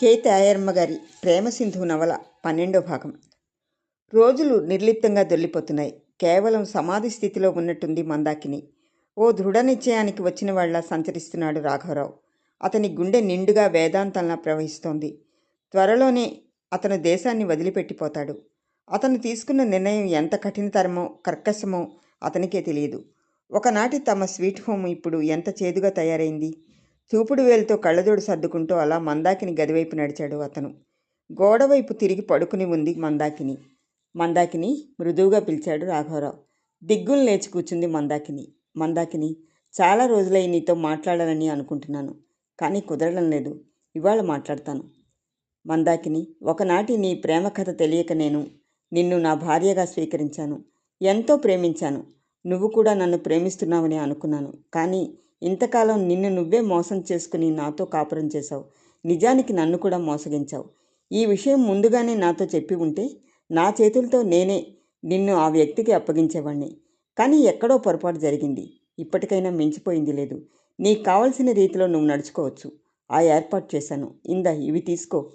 K. తాయర్మ గారి ప్రేమ సింధు నవల పన్నెండో భాగం. రోజులు నిర్లిప్తంగా దొల్లిపోతున్నాయి కేవలం సమాధి స్థితిలో ఉన్నట్టుంది మందాకిని. ఓ దృఢ నిశ్చయానికి వచ్చిన వాళ్ళ సంచరిస్తున్నాడు రాఘవరావు. అతని గుండె నిండుగా వేదాంతంలా ప్రవహిస్తోంది. త్వరలోనే అతను దేశాన్ని వదిలిపెట్టిపోతాడు. అతను తీసుకున్న నిర్ణయం ఎంత కఠినతరమో కర్కశమో అతనికే తెలియదు. ఒకనాటి తమ స్వీట్ హోమ్ ఇప్పుడు ఎంత చేదుగా తయారైంది? చూపుడు వేలుతో కళ్ళజోడు సర్దుకుంటూ అలా మందాకిని గదివైపు నడిచాడు అతను. గోడవైపు తిరిగి పడుకుని ఉంది మందాకిని. మందాకిని మృదువుగా పిలిచాడు రాఘవరావు. దిగ్గులు లేచి కూర్చుంది మందాకిని. మందాకిని చాలా రోజులై నీతో మాట్లాడాలని అనుకుంటున్నాను కానీ కుదరడం లేదు. ఇవాళ మాట్లాడతాను. మందాకిని ఒకనాటి నీ ప్రేమ కథ తెలియక నేను నిన్ను నా భార్యగా స్వీకరించాను. ఎంతో ప్రేమించాను. నువ్వు కూడా నన్ను ప్రేమిస్తున్నావని అనుకున్నాను. కానీ ఇంతకాలం నిన్ను నువ్వే మోసం చేసుకుని నాతో కాపురం చేశావు. నిజానికి నన్ను కూడా మోసగించావు. ఈ విషయం ముందుగానే నాతో చెప్పి ఉంటే నా చేతులతో నేనే నిన్ను ఆ వ్యక్తికి అప్పగించేవాణ్ణి. కానీ ఎక్కడో పొరపాటు జరిగింది. ఇప్పటికైనా మించిపోయింది లేదు. నీకు కావలసిన రీతిలో నువ్వు నడుచుకోవచ్చు. ఆ ఏర్పాటు చేశాను. ఇందా ఇవి తీసుకో.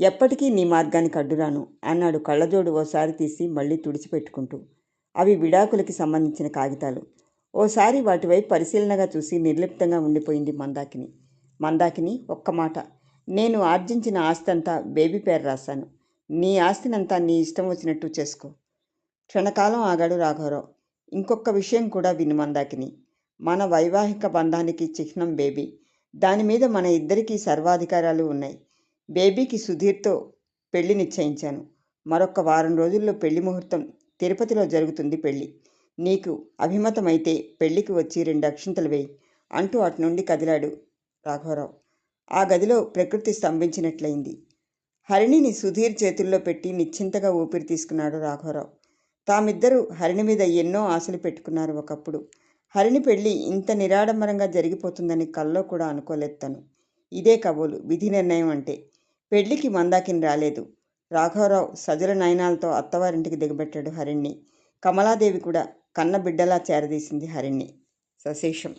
ఎప్పటికీ నీ మార్గానికి అడ్డురాను అన్నాడు కళ్ళజోడు ఓసారి తీసి మళ్ళీ తుడిచిపెట్టుకుంటూ. అవి విడాకులకి సంబంధించిన కాగితాలు. ఓసారి వాటివైపు పరిశీలనగా చూసి నిర్లిప్తంగా ఉండిపోయింది మందాకిని. మందాకిని ఒక్క మాట నేను ఆర్జించిన ఆస్తి అంతా బేబీ పేరు రాశాను. నీ ఆస్తినంతా నీ ఇష్టం వచ్చినట్టు చేసుకో. క్షణకాలం ఆగాడు రాఘవరావు. ఇంకొక విషయం కూడా విను మందాకిని. మన వైవాహిక బంధానికి చిహ్నం బేబీ. దాని మీద మన ఇద్దరికీ సర్వాధికారాలు ఉన్నాయి. బేబీకి సుధీర్తో పెళ్ళి నిశ్చయించాను. మరొక వారం రోజుల్లో పెళ్ళి ముహూర్తం తిరుపతిలో జరుగుతుంది పెళ్ళి. నీకు అభిమతమైతే పెళ్ళికి వచ్చి రెండు అక్షింతలు వేయి అంటూ అటు నుండి కదిలాడు రాఘవరావు. ఆ గదిలో ప్రకృతి స్తంభించినట్లయింది. హరిణిని సుధీర్ చేతుల్లో పెట్టి నిశ్చింతగా ఊపిరి తీసుకున్నాడు రాఘవరావు. తామిద్దరూ హరిణి మీద ఎన్నో ఆశలు పెట్టుకున్నారు ఒకప్పుడు. హరిణి పెళ్ళి ఇంత నిరాడంబరంగా జరిగిపోతుందని కల్లో కూడా అనుకోలేదు తను. ఇదే కబోలు విధి నిర్ణయం అంటే. పెళ్ళికి మందాకిని రాలేదు. రాఘవరావు సజల నయనాలతో అత్తవారింటికి దిగబెట్టాడు హరిణ్ణి. కమలాదేవి కూడా కన్నబిడ్డలా చేరదీసింది హరిణి సశేషం